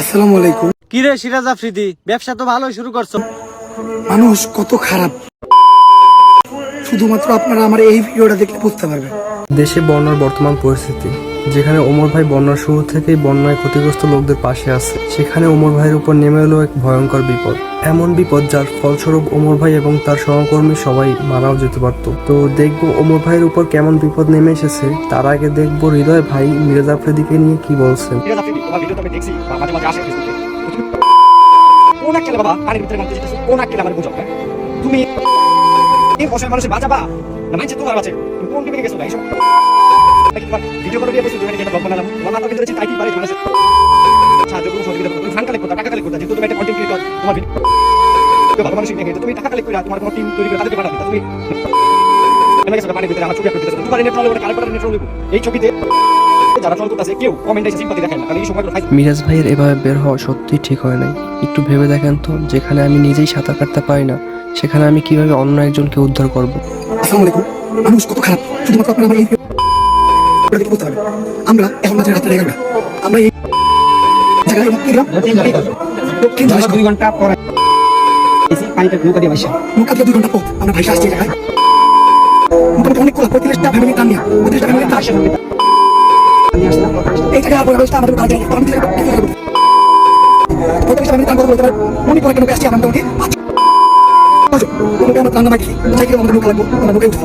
আসসালামু আলাইকুম। কিরে সিরাজ আফ্রিদি ব্যবসা তো ভালোই শুরু করছ। মানুষ কত খারাপ। শুধুমাত্র আপনারা আমার এই ভিডিওটা দেখলে বুঝতে পারবেন। দেশে বন্যার বর্তমান পরিস্থিতি। যেখানে ওমর ভাই বন্যার শুরু থেকেই বন্যায় ক্ষতিগ্রস্ত লোকদের পাশে আছে, সেখানে ওমর ভাইয়ের উপর নেমে এলো এক ভয়ঙ্কর বিপদ। এমন বিপদ যার ফলস্বরূপ ওমর ভাই এবং তার সহকর্মী সবাই মারাও যেতে পারতো। তো দেখব ওমর ভাইয়ের উপর কেমন বিপদ নেমে এসেছে, তার আগে দেখব হৃদয় ভাই মিরাজ আফ্রিদিকে নিয়ে কি বলছেন। হ্যাঁ? তুমি বাঁচাবা? না মানছে তোমার বাঁচে। কোন গেছো? এইসব নাকি তোমার ভিডিও করে দিয়ে বসে তুমি একটা ব্লগ বানালাম তোমার মাথার ভিতরে যে পারে মানুষের? সাহায্য করুন সহযোগিতা করুন তুমি কালেক্ট করতে টাকা কালেক্ট করতে যেহেতু তুমি একটা কন্টেন্ট ক্রিয়েটর তোমার ভিডিও ভালো মানুষ দেখে তুমি টাকা কালেক্ট করে তোমার কোনো টিম তৈরি করে তাদেরকে পাঠাবে তুমি নেমে গেছো পানির ভিতরে আমার ছবি আপলোড করতেছো তোমার নেট ট্রল কালে পাঠালে নেট ট্রল এই ছবিতে যারা ট্রল করতেছে কেউ কমেন্টে এসে সিম্পাতি দেখেন না কারণ এই মিরাজ ভাইয়ের এভাবে বের হওয়া সত্যি ঠিক হয় নাই। একটু ভেবে দেখেন তো যেখানে আমি নিজেই সাঁতার কাটতে পারি না সেখানে আমি কীভাবে অন্য একজনকে উদ্ধার করব? আসসালামু আলাইকুম। মানুষ কত খারাপ। শুধুমাত্র আপনারা আমার এই দেখলে বুঝতে পারবেন আমরা এখন মাঝে এগারোটা আমরা এই জায়গায় কি গ্রাম দক্ষিণ ঝাড়খণ্ড দুই ঘণ্টা পরে পানিটা নৌকা দিয়ে নৌকা দিয়ে দুই ঘণ্টা পথ আমরা ভাইসা আসছি এই জায়গায়। মোটামুটি অনেক কোলা পঁয়ত্রিশটা ফ্যামিলি টান নিয়ে পঁয়ত্রিশটা ফ্যামিলি টান নিয়ে আসলাম এই জায়গায় আমাদের কাজে পঁয়ত্রিশটা ফ্যামিলি টান কথা বলতে মনে পরে কেন আসছি আমরা মোটামুটি। আমরা টান নামাই চাই কীরকম আমাদের নৌকা লাগবো আমরা নৌকায় উঠছি।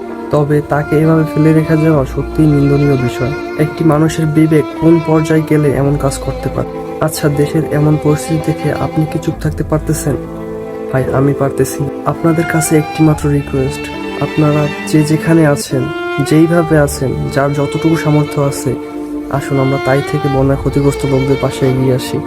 তবে তাকে এভাবে ফেলে রেখে যাওয়া সত্যিই নিন্দনীয় বিষয়। একটি মানুষের বিবেক কোন পর্যায়ে গেলে এমন কাজ করতে পারে? আচ্ছা দেশের এমন পরিস্থিতি দেখে আপনি কি চুপ থাকতে পারতেছেন? ভাই, আমি পারতেছি আপনাদের কাছে একটি মাত্র রিকোয়েস্ট আপনারা যে যেখানে আছেন, যেইভাবে আছেন, যার যতটুকু সামর্থ্য আছে, আসুন আমরা তাই থেকে বন্যায় ক্ষতিগ্রস্ত লোকদের পাশে এগিয়ে আসি।